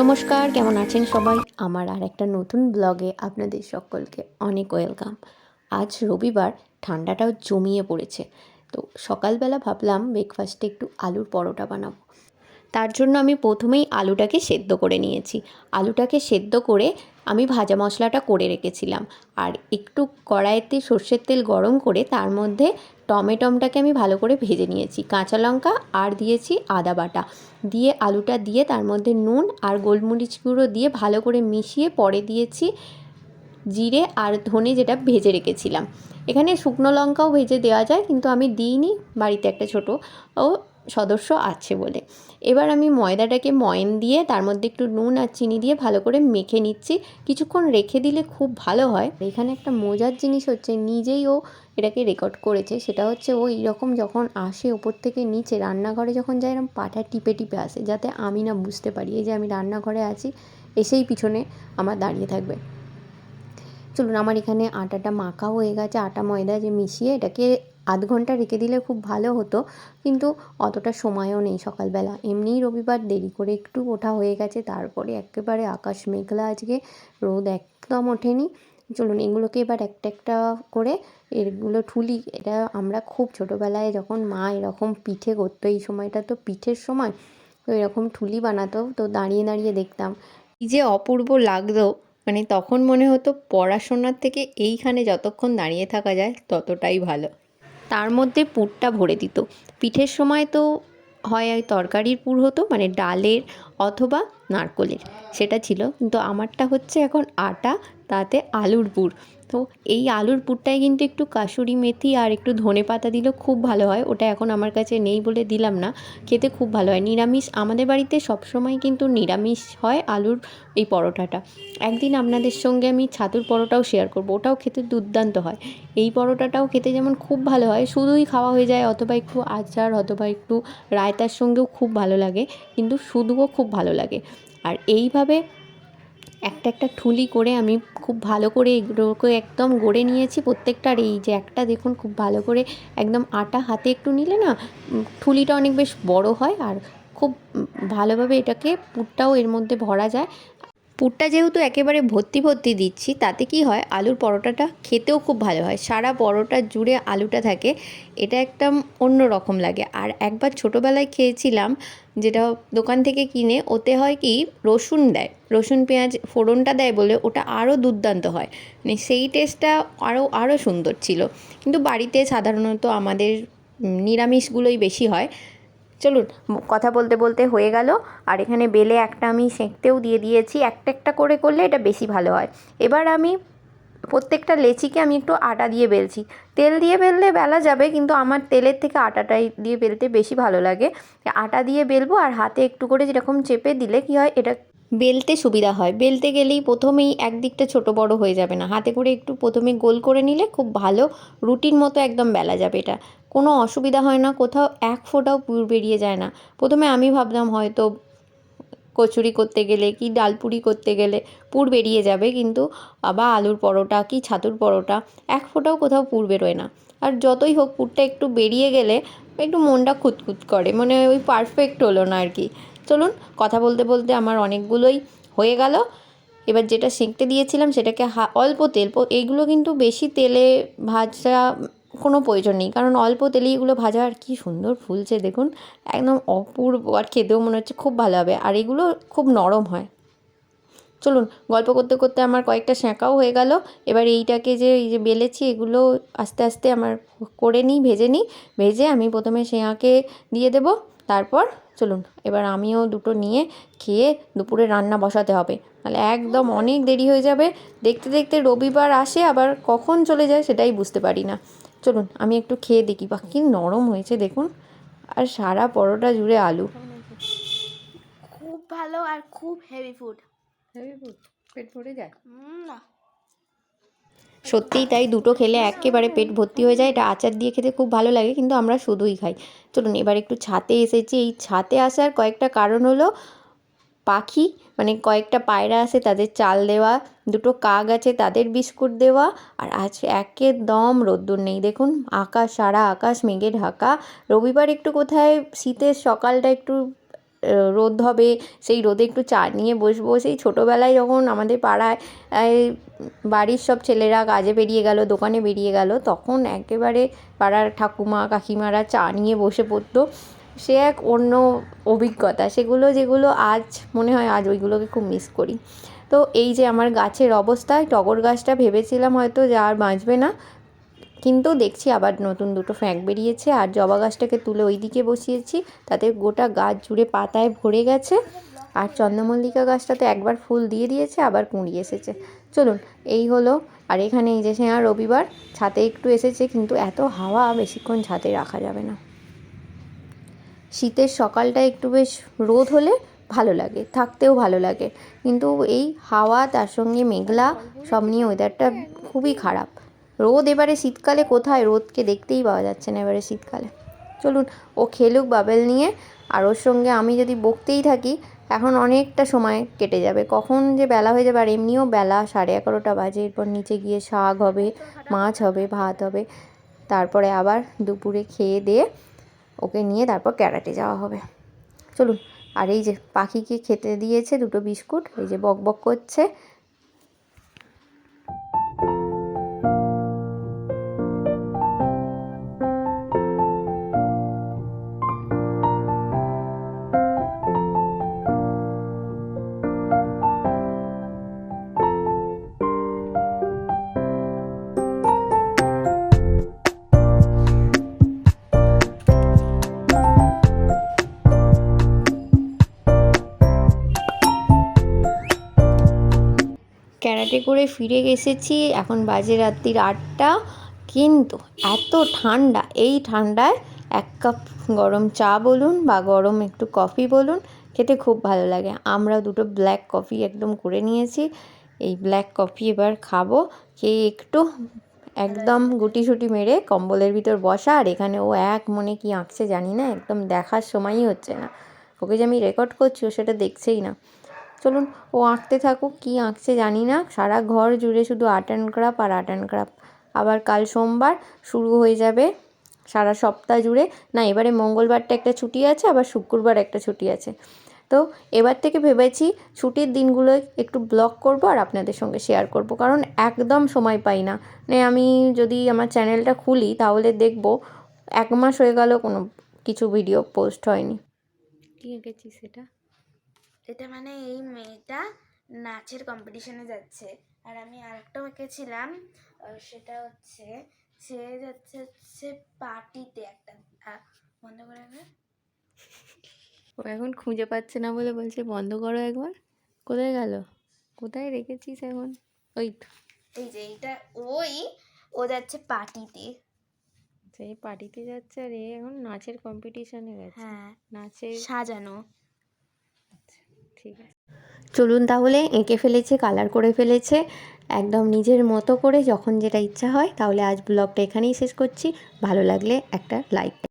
নমস্কার, কেমন আছেন সবাই? আমার আর একটা নতুন ব্লগে আপনাদের সকলকে অনেক ওয়েলকাম। আজ রবিবার, ঠান্ডাটাও জমিয়ে পড়েছে। তো সকালবেলা ভাবলাম ব্রেকফাস্টে একটু আলুর পরোটা বানাবো। তার জন্য আমি প্রথমেই আলুটাকে সেদ্ধ করে নিয়েছি। আলুটাকে সেদ্ধ করে আমি ভাজা মশলাটা করে রেখেছিলাম। আর একটু কড়াইতে সর্ষের তেল গরম করে তার মধ্যে টমেটমটাকে আমি ভালো করে ভেজে নিয়েছি। কাঁচা লঙ্কা আর দিয়েছি আদা বাটা। দিয়ে আলুটা দিয়ে তার মধ্যে নুন আর গোলমরিচ গুঁড়ো দিয়ে ভালো করে মিশিয়ে পরে দিয়েছি জিরে আর ধনে যেটা ভেজে রেখেছিলাম। এখানে শুকনো লঙ্কাও ভেজে দেওয়া যায়, কিন্তু আমি দিইনি। বাড়িতে একটা ছোটো ও সদস্য আছে বলে। এবার আমি ময়দাটাকে ময়ন দিয়ে, তার মধ্যে একটু নুন আর চিনি দিয়ে ভালো করে মেখে নিচ্ছি। কিছুক্ষণ রেখে দিলে খুব ভালো হয়। এখানে একটা মজার জিনিস হচ্ছে, নিজেই ও এটাকে রেকর্ড করেছে। সেটা হচ্ছে ও এইরকম যখন আসে ওপর থেকে নিচে, রান্নাঘরে যখন যায় এরকম পাটা টিপে টিপে আসে, যাতে আমি না বুঝতে পারি। এই যে আমি রান্নাঘরে আছি, এসেই পিছনে আমার দাঁড়িয়ে থাকবে। চলুন, আমার এখানে আটাটা মাখা হয়ে গেছে। আটা ময়দা যে মিশিয়ে এটাকে আধ ঘণ্টা রেখে দিলে খুব ভালো হতো, কিন্তু অতটা সময়ও নেই সকালবেলা। এমনিই রবিবার দেরি করে একটু ওঠা হয়ে গেছে, তারপরে একেবারে আকাশ মেঘলা আজকে, রোদ একদম ওঠেনি। চলুন, এগুলোকে এবার একটা একটা করে এগুলো ঠুলি। এটা আমরা খুব ছোটোবেলায় যখন মা এরকম পিঠে করতো, এই সময়টা তো পিঠের সময়, তো এরকম ঠুলি বানাতো, তো দাঁড়িয়ে দাঁড়িয়ে দেখতাম। কি যে অপূর্ব লাগতো মানে তখন মনে হতো পড়াশোনার থেকে এইখানে যতক্ষণ দাঁড়িয়ে থাকা যায় ততটাই ভালো। তার মধ্যে পুরটা ভরে দিত। পিঠের সময় তো হয় তরকারির পুর হতো মানে ডালের অথবা নারকোলের। সেটা ছিল। কিন্তু আমারটা হচ্ছে এখন আটা, তাতে আলুর পুর। তো এই আলুর পুরটায় কিন্তু একটু কাসুরি মেথি আর একটু ধনে পাতা দিলেও খুব ভালো হয়। ওটা এখন আমার কাছে নেই বলে দিলাম না। খেতে খুব ভালো হয়। নিরামিষ আমাদের বাড়িতে সবসময় কিন্তু নিরামিষ হয় আলুর এই পরোটাটা। একদিন আপনাদের সঙ্গে আমি ছাতুর পরোটাও শেয়ার করব। ওটাও খেতে দুর্দান্ত হয়। এই পরোটাটাও খেতে যেমন খুব ভালো হয়। শুধুই খাওয়া হয়ে যায়। অথবা একটু আচার অথবা একটু রায়তার সঙ্গেও খুব ভালো লাগে। কিন্তু শুধুও খুব ভালো লাগে। আর এইভাবে একটা একটা ঠুলি করে আমি খুব ভালো করে এগুলোকে একদম গড়ে নিয়েছি প্রত্যেকটার। এই যে একটা দেখুন খুব ভালো করে একদম আটা হাতে একটু নিলে না ঠুলিটা অনেক বেশ বড় হয়। আর খুব ভালোভাবে এটাকে পুরটাও এর মধ্যে ভরা যায়। পুরটা যেহেতু একেবারে ভর্তি ভর্তি দিচ্ছি, তাতে কি হয়, আলুর পরোটাটা খেতেও খুব ভালো হয়। সারা পরোটা জুড়ে আলুটা থাকে, এটা একটা অন্য রকম লাগে। আর একবার ছোটোবেলায় খেয়েছিলাম, যেটা দোকান থেকে কিনে, ওতে হয় কি, রসুন দেয়। রসুন, পেঁয়াজ ফোড়নটা দেয় বলে ওটা আরও দুর্দান্ত হয়। মানে সেই টেস্টটা আরও আরও সুন্দর ছিল। কিন্তু বাড়িতে সাধারণত আমাদের নিরামিষগুলোই বেশি হয়। চলুন, কথা বলতে বলতে হয়ে গেল। আর এখানে বেলে একটা আমি সেঁকতেও দিয়ে দিয়েছি। একটা একটা করে করলে এটা বেশি ভালো হয়। এবার আমি প্রত্যেকটা লেচিকে আমি একটু আটা দিয়ে বেলছি। তেল দিয়ে বেললে বেলা যাবে, কিন্তু আমার তেলের থেকে আটাটাই দিয়ে বেলতে বেশি ভালো লাগে। আটা দিয়ে বেলবো আর হাতে একটু করে যেরকম চেপে দিলে কি হয়, এটা বেলতে সুবিধা হয়। বেলতে গেলেই প্রথমেই একদিকটা ছোট বড় হয়ে যাবে না। হাতে করে একটু প্রথমে গোল করে নিলে খুব ভালো রুটির মতো একদম বেলা যাবে এটা। কোনো অসুবিধা হয় না, কোথাও এক ফোঁটাও পুর বেরিয়ে যায় না। প্রথমে আমি ভাবলাম হয়তো কচুরি করতে গেলে কি ডালপুরি করতে গেলে পুর বেরিয়ে যাবে, কিন্তু আবার আলুর পরোটা কি ছাতুর পরোটা, এক ফোঁটাও কোথাও পুর বেরোয় না। আর যতই হোক পুরটা একটু বেরিয়ে গেলে একটু মনটা খুঁতখুত করে মানে ওই পারফেক্ট হলো না আর কি। চলুন কথা বলতে বলতে আমার অনেকগুলোই হয়ে গেল। এবার যেটা সেঁকতে দিয়েছিলাম সেটাকে অল্প তেল এইগুলো কিন্তু বেশি তেলে ভাজা কোনো প্রয়োজন নেই। কারণ অল্প তেলেই এগুলো ভাজা আর কি সুন্দর ফুলছে, দেখুন। একদম অপূর্ব আর খেতেও মনে হচ্ছে খুব ভালো হবে। আর এগুলো খুব নরম হয়। চলুন, গল্প করতে করতে আমার কয়েকটা সেঁকাও হয়ে গেল। এবার এইটাকে যে, এই যে বেলেছি, এগুলো আস্তে আস্তে আমার করে নিই, ভেজে নিই। ভেজে আমি প্রথমে সেঁয়াকে দিয়ে দেব। তারপর চলুন, এবার আমিও দুটো নিয়ে খেয়ে দুপুরে রান্না বসাতে হবে। তাহলে একদম অনেক দেরি হয়ে যাবে। দেখতে দেখতে রবিবার আসে, আবার কখন চলে যায় সেটাই বুঝতে পারি না। চলুন আমি একটু খেয়ে দেখি। বা কি নরম হয়েছে দেখুন। আর সারা পরোটা জুড়ে আলু। খুব ভালো আর খুব হেভি ফুড হেভি ফুড পেট ভরে যায়? না। সত্যিই তাই দুটো খেলে একেবারে পেট ভর্তি হয়ে যায়। এটা আচার দিয়ে খেতে খুব ভালো লাগে কিন্তু আমরা শুধুই খাই। চলুন এবার একটু ছাতে এসেছি। এই ছাতে আসার কয়েকটা কারণ হলো পাখি মানে কয়েকটা পায়রা আছে তাদের চাল দেওয়া, দুটো কাক আছে তাদের বিস্কুট দেওয়া, আর আজ একদম রোদ্দুর নেই। দেখুন, আকাশ, সারা আকাশ, মেঘে ঢাকা। রবিবার একটু কোথায়? শীতের সকালটা একটু রোদ হবে, সেই রোদে একটু চা নিয়ে বসবো। সেই ছোটোবেলায় যখন আমাদের পাড়ায় বাড়ির সব ছেলেরা কাজে বেরিয়ে গেল, দোকানে বেরিয়ে গেল, তখন একেবারে পাড়ার ঠাকুমা, কাকিমারা চা নিয়ে বসে পড়তো। সে এক অন্য অভিজ্ঞতা, সেগুলো যেগুলো আজ মনে হয় আজ ওইগুলোকে খুব মিস করি। তো এই যে আমার গাছের অবস্থায় টগর গাছটা ভেবেছিলাম হয়তো যা আর বাঁচবে না, কিন্তু দেখছি আবার নতুন দুটো ফ্যাঁক বেরিয়েছে, আর জবা গাছটাকে তুলে ওই দিকে বসিয়েছি, তাতে গোটা গাছ জুড়ে পাতায় ভরে গেছে, আর চন্দ্রমল্লিকা গাছটাতে একবার ফুল দিয়ে দিয়েছে, আবার কুঁড়ি এসেছে। চলুন, এই হলো, আর এখানে এই যে সে আর রবিবার ছাতে একটু এসেছে, কিন্তু এত হাওয়া বেশিক্ষণ ছাতে রাখা যাবে না। শীতের সকালটা একটু বেশ রোদ হলে ভালো লাগে, থাকতেও ভালো লাগে। কিন্তু এই হাওয়া, তার সঙ্গে মেঘলা, সব নিয়ে ওয়েদারটা খুবই খারাপ। রোদ এবারে শীতকালে কোথায়? রোদকে দেখতেই পাওয়া যাচ্ছে না এবারে শীতকালে। চলুন, ও খেলুক বাবেল নিয়ে। আর ওর সঙ্গে আমি যদি বকতেই থাকি, এখন অনেকটা সময় কেটে যাবে। কখন যে বেলা হয়ে যাবে, আর এমনিও বেলা, সাড়ে এগারোটা বাজে। এরপর নিচে গিয়ে শাক হবে, মাছ হবে, ভাত হবে। তারপরে আবার দুপুরে খেয়ে দিয়ে ওকে নিয়ে তারপর ক্যারাটে যাওয়া হবে। চলুন, আর এই যে পাখিকে খেতে দিয়েছে দুটো বিস্কুট, এই যে বক বক করছে ক্যারাটে করে ফিরে এসেছি। এখন বাজে রাত্রির আটটা। কিন্তু এত ঠান্ডা, এই ঠান্ডায় এক কাপ গরম চা বলুন বা গরম একটু কফি বলুন, খেতে খুব ভালো লাগে। আমরা দুটো ব্ল্যাক কফি একদম করে নিয়েছি। এই ব্ল্যাক কফি এবার খাব। খেয়ে একটু একদম গুটি সুটি মেরে কম্বলের ভিতর বসা। আর এখানে ও এক মনে কি আঁকছে জানি না, একদম দেখার সময়ই হচ্ছে না। ওকে যে আমি রেকর্ড করছি ও সেটা দেখছেই না। চলুন, ও আঁকতে থাকুক, কী আঁকছে জানি না। সারা ঘর জুড়ে শুধু আর্ট অ্যান্ড ক্রাফট আর আর্ট অ্যান্ড ক্রাফট। আবার কাল সোমবার শুরু হয়ে যাবে সারা সপ্তাহ জুড়ে। না, এবারে মঙ্গলবারটা একটা ছুটি আছে, আবার শুক্রবার একটা ছুটি আছে। তো এবার থেকে ভেবেছি ছুটির দিনগুলো একটু ব্লগ করব আর আপনাদের সঙ্গে শেয়ার করব, কারণ একদম সময় পাই না। মানে আমি যদি আমার চ্যানেলটা খুলি, তাহলে দেখব এক মাস হয়ে গেল কোনো কিছু ভিডিও পোস্ট হয়নি। কী এঁকেছিস সেটা? এটা মানে এই মেয়েটা নাচের কম্পিটিশনে যাচ্ছে। আর আমি আরেকটাও এঁকেছিলাম সেটা হচ্ছে সে যাচ্ছে হচ্ছে পার্টিতে একটা বন্ধ করে। ও এখন খুঁজে পাচ্ছে না বলে বলছে বন্ধ করো একবার। কোথায় গেল? কোথায় রেখেছিস এখন? ওই তো। এই যে এইটা ওই ও যাচ্ছে পার্টিতে সেই পার্টিতে যাচ্ছে আর এ এখন নাচের কম্পিটিশনে গেছে। হ্যাঁ নাচের সাজানো। ঠিক আছে। চলুন তাহলে এঁকে ফেলেছে কালার করে ফেলেছে। একদম নিজের মতো করে যখন যেটা ইচ্ছা হয়, তাহলে আজ ব্লগটা এখানেই শেষ করছি। ভালো লাগলে একটা লাইক